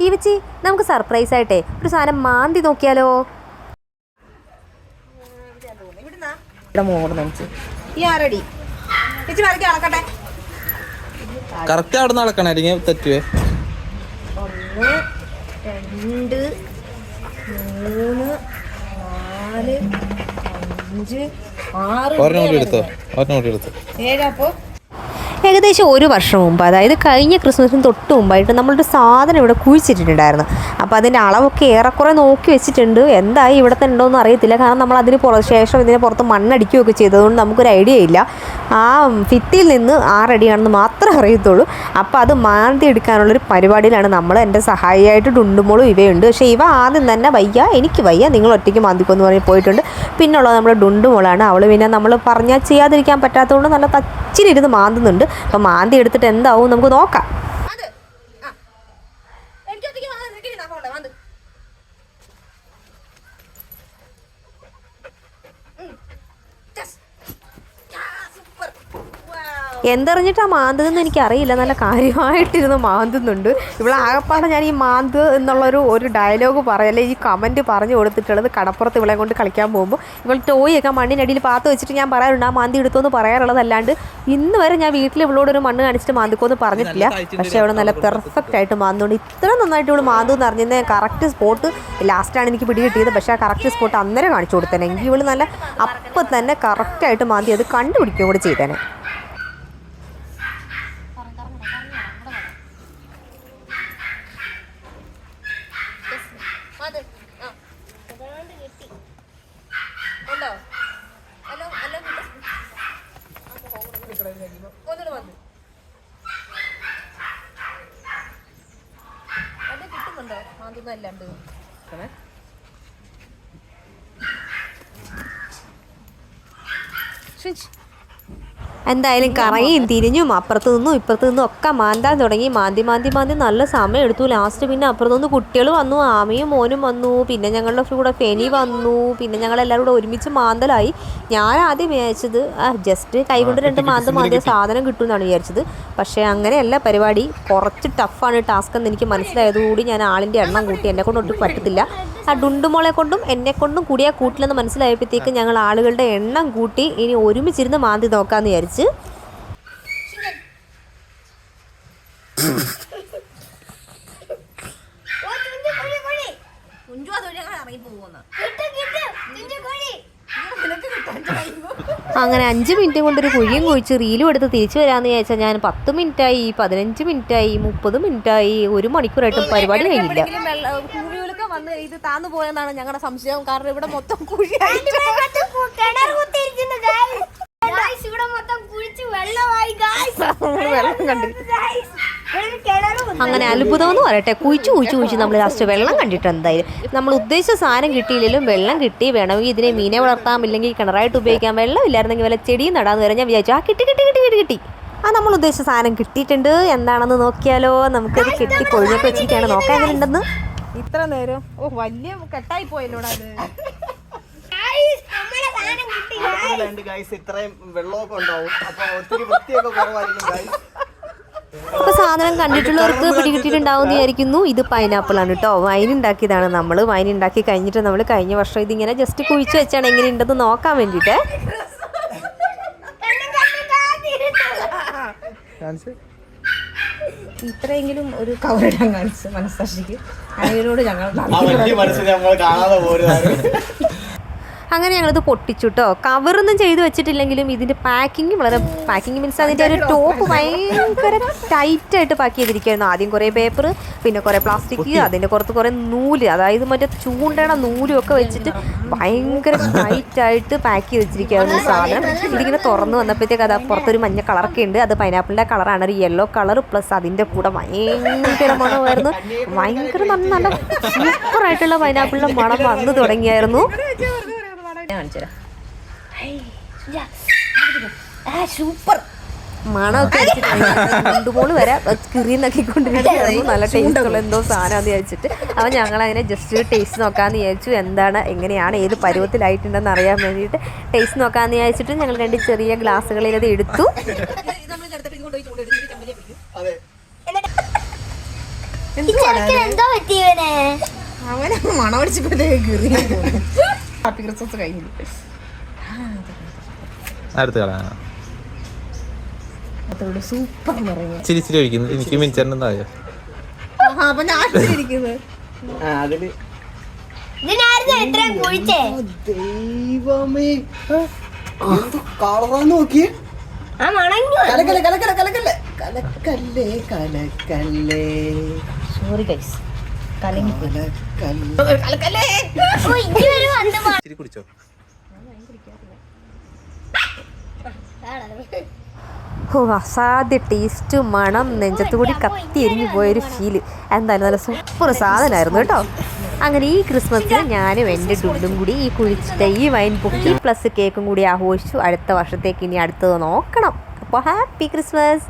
ഈ വെച്ചി നമുക്ക് സർപ്രൈസ് ആയിട്ടേ ഒരു സാധനം മാന്തി നോക്കിയാലോ? ഏഴാപ്പോ കറക്റ്റ് അവിടെ നടക്കണേ അല്ലെങ്കിൽ തെറ്റുവേ. ഒന്ന് രണ്ട് മൂന്ന് നാല് അഞ്ച് ആറ് ഒരെണ്ണം കൂടി എടുത്തോ? ഒരെണ്ണം കൂടി എടുത്തോ? ഏഴപ്പോ ഏകദേശം ഒരു വർഷം മുമ്പ് അതായത് കഴിഞ്ഞ ക്രിസ്മസിന് തൊട്ട് മുമ്പായിട്ട് നമ്മളൊരു സാധനം ഇവിടെ കുഴിച്ചിട്ടിട്ടുണ്ടായിരുന്നു. അപ്പോൾ അതിന്റെ അളവൊക്കെ ഏറെക്കുറെ നോക്കി വെച്ചിട്ടുണ്ട്. എന്തായി ഇവിടെ തന്നെ ഉണ്ടോ എന്ന് അറിയത്തില്ല. കാരണം നമ്മൾ അതിന് പുറ ശേഷം ഇതിന് പുറത്ത് മണ്ണടിക്കുകയൊക്കെ ചെയ്തതുകൊണ്ട് നമുക്കൊരു ഐഡിയ ഇല്ല. ആ ഫിത്തിയിൽ നിന്ന് ആറടിയാണെന്ന് മാത്രമേ അറിയത്തുള്ളൂ. അപ്പോൾ അത് മാന്തി എടുക്കാനുള്ളൊരു പരിപാടിയിലാണ് നമ്മൾ എന്റെ സഹായിയായിട്ട് ഡുണ്ടുമോളും ഇവയുണ്ട്. പക്ഷേ ഇവ ആദ്യം തന്നെ വയ്യ എനിക്ക് വയ്യ നിങ്ങൾ ഒറ്റയ്ക്ക് മാന്തിക്കുമെന്ന് പറഞ്ഞ് പോയിട്ടുണ്ട്. പിന്നുള്ളത് നമ്മുടെ ഡുണ്ടുമോളാണ്. അവൾ പിന്നെ നമ്മൾ പറഞ്ഞാൽ ചെയ്യാതിരിക്കാൻ പറ്റാത്തതുകൊണ്ട് നല്ല തച്ചിലിരുന്ന് മാന്തുന്നുണ്ട്. അപ്പോൾ മാന്തി എടുത്തിട്ട് എന്താവും നമുക്ക് നോക്കാം. എന്തറിഞ്ഞിട്ടാ മാന്തതെന്ന് എനിക്കറിയില്ല. നല്ല കാര്യമായിട്ടിരുന്ന് മാന്തുന്നുണ്ട്. ഇവിടെ ആകപ്പാടെ ഞാൻ ഈ മാന്ത് എന്നുള്ളൊരു ഒരു ഡയലോഗ് പറയല്ലേ ഈ കമന്റ് പറഞ്ഞു കൊടുത്തിട്ടുള്ളത് കടപ്പുറത്ത് ഇവളെ കൊണ്ട് കളിക്കാൻ പോകുമ്പോൾ ഇവൾ ടോയൊക്കെ മണ്ണിനടിയിൽ പാത്ത് വെച്ചിട്ട് ഞാൻ പറയാറുണ്ട് ആ മാന്തി എടുത്തോന്ന് പറയാറുള്ളതല്ലാണ്ട് ഇന്ന് വരെ ഞാൻ വീട്ടിൽ ഇവളോട് ഒരു മണ്ണ് കാണിച്ചിട്ട് മാന്തിക്കോന്ന് പറഞ്ഞിട്ടില്ല. പക്ഷേ അവൾ നല്ല പെർഫെക്റ്റ് ആയിട്ട് മാന്തുകൊണ്ട് ഇത്ര നന്നായിട്ട് ഇവൾ മാന്തു എന്ന് അറിഞ്ഞിരുന്ന കറക്റ്റ് സ്പോട്ട് ലാസ്റ്റാണ് എനിക്ക് പിടികിട്ടിയത്. പക്ഷേ ആ കറക്റ്റ് സ്പോട്ട് അന്നേരം കാണിച്ചു കൊടുത്തേനെ എങ്കിൽ ഇവൾ നല്ല അപ്പം തന്നെ കറക്റ്റായിട്ട് മാന്തി അത് കണ്ടുപിടിക്കുകയും കൂടി ചെയ്തേനെ അത് ആ ഉണ്ടോ ഹലോ ഹലോ ഒന്നുകൂടെ വന്നു അത് കിട്ടുന്നുണ്ടോ ശരി എന്തായാലും കറങ്ങിയും തിരിഞ്ഞും അപ്പുറത്ത് നിന്നും ഇപ്പുറത്ത് നിന്നും ഒക്കെ മാന്താൻ തുടങ്ങി. മാന്തി മാന്തി മാന്തി നല്ല സമയം എടുത്തു. ലാസ്റ്റ് പിന്നെ അപ്പുറത്ത് നിന്ന് കുട്ടികൾ വന്നു. ആമയും മോനും വന്നു. പിന്നെ ഞങ്ങളുടെ കൂടെ ഫെനി വന്നു. പിന്നെ ഞങ്ങൾ എല്ലാവരും കൂടെ ഒരുമിച്ച് മാന്തലായി. ഞാൻ ആദ്യം വിചാരിച്ചത് ജസ്റ്റ് കൈകൊണ്ട് രണ്ട് മാന്തം മാന്തിയ സാധനം കിട്ടുമെന്നാണ് വിചാരിച്ചത്. പക്ഷേ അങ്ങനെയല്ല പരിപാടി. കുറച്ച് ടഫാണ് ടാസ്ക് എന്ന് എനിക്ക് മനസ്സിലായതുകൂടി ഞാൻ ആളിന്റെ എണ്ണം കൂട്ടി. എന്നെ കൊണ്ട് ഒട്ടും പറ്റത്തില്ല. ആ ഡുണ്ടുമോളെ കൊണ്ടും എന്നെ കൊണ്ടും കൂടിയാൽ കൂട്ടില്ലെന്ന് മനസ്സിലായപ്പോഴത്തേക്ക് ഞങ്ങൾ ആളുകളുടെ എണ്ണം കൂട്ടി ഇനി ഒരുമിച്ചിരുന്ന് മാന്തി നോക്കാമെന്ന് വിചാരിച്ച് പോകുന്ന അങ്ങനെ അഞ്ച് മിനിറ്റ് കൊണ്ട് ഒരു കുഴിയും കുഴിച്ച് റീലും എടുത്ത് തിരിച്ചു വരാന്ന് വിചാരിച്ചാൽ ഞാൻ പത്ത് മിനിറ്റായി പതിനഞ്ച് മിനിറ്റായി മുപ്പത് മിനിറ്റായി ഒരു മണിക്കൂറായിട്ടും പരിപാടി കഴിഞ്ഞില്ല. വന്ന് ഇത് താന്നു പോയെന്നാണ് ഞങ്ങളുടെ സംശയം. കാരണം ഇവിടെ മൊത്തം കുഴിയായിട്ട് Guys, ഇവിടെ മൊത്തം കുഴിച്ച് വെള്ളമായി guys. വെള്ളം കണ്ടിട്ട്. അങ്ങനെ അത്ഭുതം എന്ന് പറയട്ടെ. കുഴിച്ച് കുഴിച്ച് കുഴിച്ച് നമ്മൾ ലാസ്റ്റ് വെള്ളം കണ്ടിട്ട് എന്തായാലും. നമ്മൾ ഉദ്ദേശിച്ച സാധനം കിട്ടിയില്ലെങ്കിലും വെള്ളം കിട്ടി വേണമെങ്കിൽ ഇതിനെ മീനെ വളർത്താം ഇല്ലെങ്കിൽ കിണറായിട്ട് ഉപയോഗിക്കാം. വെള്ളം ഇല്ലായിരുന്നെങ്കിൽ വല്ല ചെടിയും നടാന്ന് വരെ ഞാൻ വിചാരിച്ചു. ആ കിട്ടി കിട്ടി കിട്ടി കിട്ടി കിട്ടി. ആ നമ്മൾ ഉദ്ദേശിച്ച സാധനം കിട്ടിയിട്ടുണ്ട്. എന്താണെന്ന് നോക്കിയാലോ? നമുക്കത് കിട്ടി കൊഴിഞ്ഞൊക്കെ വെച്ചിരിക്കുകയാണ്. നോക്കാൻ എങ്ങനെ ഉണ്ടെന്ന്. ഇത്ര നേരം. ഓ വലിയ കെട്ടായി പോയല്ലോടാ അത് Guys, നമ്മുടെ സാധനം കിട്ടി ഗൈസ് ഇത്രയും വെള്ളമൊക്കെ ഉണ്ടാവും. അപ്പൊ ഒത്തിരി വൃത്തിയൊക്കെ കുറവായിരിക്കും ഗൈസ് അപ്പോൾ സാധനം കണ്ടിട്ടുള്ളവർക്ക് പിടികിട്ടിയിട്ടുണ്ടാവും എന്ന് വിചാരിക്കുന്നു. ഇത് പൈനാപ്പിൾ ആണ് കേട്ടോ വൈൻ ഉണ്ടാക്കിയതാണ് നമ്മൾ വൈൻ ഉണ്ടാക്കി കഴിഞ്ഞിട്ട് നമ്മൾ കഴിഞ്ഞ വർഷം ഇതിങ്ങനെ ജസ്റ്റ് കുഴിച്ച് വെച്ചാണ് എങ്ങനെ ഉണ്ടെന്ന് നോക്കാൻ വേണ്ടിയിട്ട്. ഇത്രയെങ്കിലും ഒരു കവറിടാൻ കാണിച്ച് മനസ്സാക്ഷിക്ക്. അതിനോട് ഞങ്ങൾ വലിയ മനസ്സിൽ നമ്മൾ കാണാതെ പോരുന്നത് അങ്ങനെ ഞങ്ങളിത് പൊട്ടിച്ചുട്ടോ. കവറൊന്നും ചെയ്ത് വെച്ചിട്ടില്ലെങ്കിലും ഇതിന്റെ പാക്കിങ് വളരെ പാക്കിങ് മീൻസ് അതിന്റെ ഒരു ടോപ്പ് ഭയങ്കര ടൈറ്റായിട്ട് പാക്ക് ചെയ്തിരിക്കുകയായിരുന്നു. ആദ്യം കുറേ പേപ്പർ പിന്നെ കുറേ പ്ലാസ്റ്റിക് അതിന്റെ പുറത്ത് കുറേ നൂൽ അതായത് മറ്റേ ചൂണ്ടയുടെ നൂലും ഒക്കെ വെച്ചിട്ട് ഭയങ്കര ടൈറ്റായിട്ട് പാക്ക് ചെയ്ത് വെച്ചിരിക്കുകയായിരുന്നു ഈ സാധനം. ഇതിങ്ങനെ തുറന്നു വന്നപ്പോഴത്തേക്ക് അത് പുറത്തൊരു മഞ്ഞ കളറൊക്കെ ഉണ്ട്. അത് പൈനാപ്പിളിന്റെ കളറാണ് ഒരു യെല്ലോ കളർ പ്ലസ് അതിന്റെ കൂടെ ഭയങ്കര മണമായിരുന്നു. ഭയങ്കര നല്ല നല്ല സൂപ്പറായിട്ടുള്ള പൈനാപ്പിളിന്റെ മണം വന്നു തുടങ്ങിയായിരുന്നു. സൂപ്പർ മണമൊക്കെ രണ്ടുമൂന്ന് വരെ കിറിയെന്നൊക്കെ കൊണ്ടിരുന്നു നല്ല ടേസ്റ്റ് ഉള്ള എന്തോ സാധനം വിചാരിച്ചിട്ട്. അപ്പം ഞങ്ങൾ അതിനെ ജസ്റ്റ് ഒരു ടേസ്റ്റ് നോക്കാമെന്ന് വിചാരിച്ചു. എന്താണ് എങ്ങനെയാണ് ഏത് പരുവത്തിലായിട്ടുണ്ടെന്ന് അറിയാൻ വേണ്ടിയിട്ട് ടേസ്റ്റ് നോക്കാമെന്ന് വിചാരിച്ചിട്ട് ഞങ്ങൾ രണ്ട് ചെറിയ ഗ്ലാസ്സുകളിൽ അത് എടുത്തു. എന്തോ പറ്റിയവനെ അവനെ മണമടിച്ചപ്പോഴത്തേക്ക് കീറി ഹാപ്പി ക്രിസ്മസ് കഴിഞ്ഞു. അടുത്ത കളയാ അതോട് സൂപ്പർ ചിരി ചിരി ഒഴിക്കുന്നു എനിക്ക് മിനിച്ചറിനെന്തായോ ആ, അപ്പൊ ഞാൻ ഇരിക്കുന്നത് ആ അതിൽ. ദൈവമേ. കളറാന്ന് നോക്കിയേ? ആ മണങ്ങു കലക്കല്ലേ കലക്കല്ലേ കലക്കല്ലേ കലക്കല്ലേ കലക്കല്ലേ. സോറി ഗൈസ് കലങ്ങി കലക്കല്ലേ ഓ ഇതുവരെ വന്ന് മണ- ചിരി കുടിച്ചോ? ഓ അസാധ്യ ടേസ്റ്റ് മണം നെഞ്ചത്തുകൂടി കത്തി എരിഞ്ഞു പോയൊരു ഫീൽ എന്തായാലും നല്ല സൂപ്പർ സാധനമായിരുന്നു കേട്ടോ. അങ്ങനെ ഈ ക്രിസ്മസിന് ഞാനും എന്റെ ഡുഡും കൂടി ഈ കുഴിച്ചിട്ട ഈ വൈൻ പൊക്കി പ്ലസ് കേക്കും കൂടി ആഘോഷിച്ചു. അടുത്ത വർഷത്തേക്ക് ഇനി അടുത്തത് നോക്കണം. അപ്പോൾ ഹാപ്പി ക്രിസ്മസ്